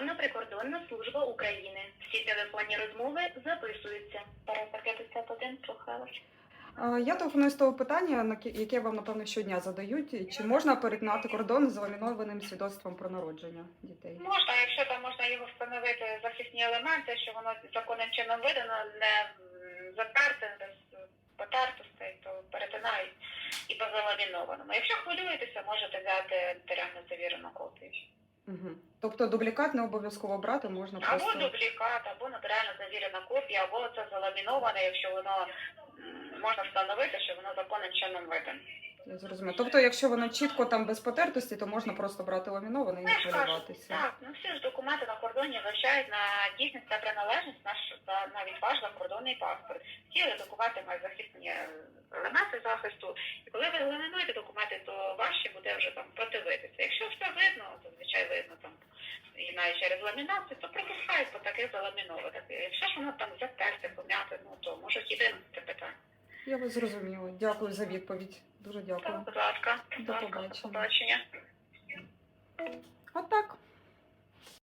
Державна прикордонна служба України. Всі телефонні розмови записуються. Перепер 51, Трухалич. Е, Я телефоную з того питання, яке вам напевно щодня задають. Чи можна перетинати кордон з ламінованим свідоцтвом про народження дітей? Можна, якщо там можна його встановити захисні елементи, що воно законним чином видано, не затерте, без потертостей, то перетинають і по заламінованому. Якщо хвилюєтеся, можете взяти нотаріально завірену копію. Угу. Тобто дублікат не обов'язково брати, можна Або просто. дублікат, або нотаріально завірена копія, або це заламіноване, якщо воно можна встановити, що воно законним чином видано. Я зрозуміла. Тобто, якщо воно чітко там без потертості, то можна просто брати ламіноване і не ж хвилюватися. Так, ну всі ж документи на кордоні вивчають на дійсність та приналежність наш навіть ваш закордонний паспорт. Всі документи мають захисні елементи захисту. І коли ви ламінуєте документи, то важче буде вже там противитися. Якщо все видно, зазвичай видно там і навіть через ламінацію, то пропускають по таких заламінованих. Якщо ж воно там затерте, пом'яте, ну то можуть і винести питання. Я вас зрозуміла. Дякую за відповідь. Дуже дякую. Так, будь ласка, До побачення. до побачення. Отак.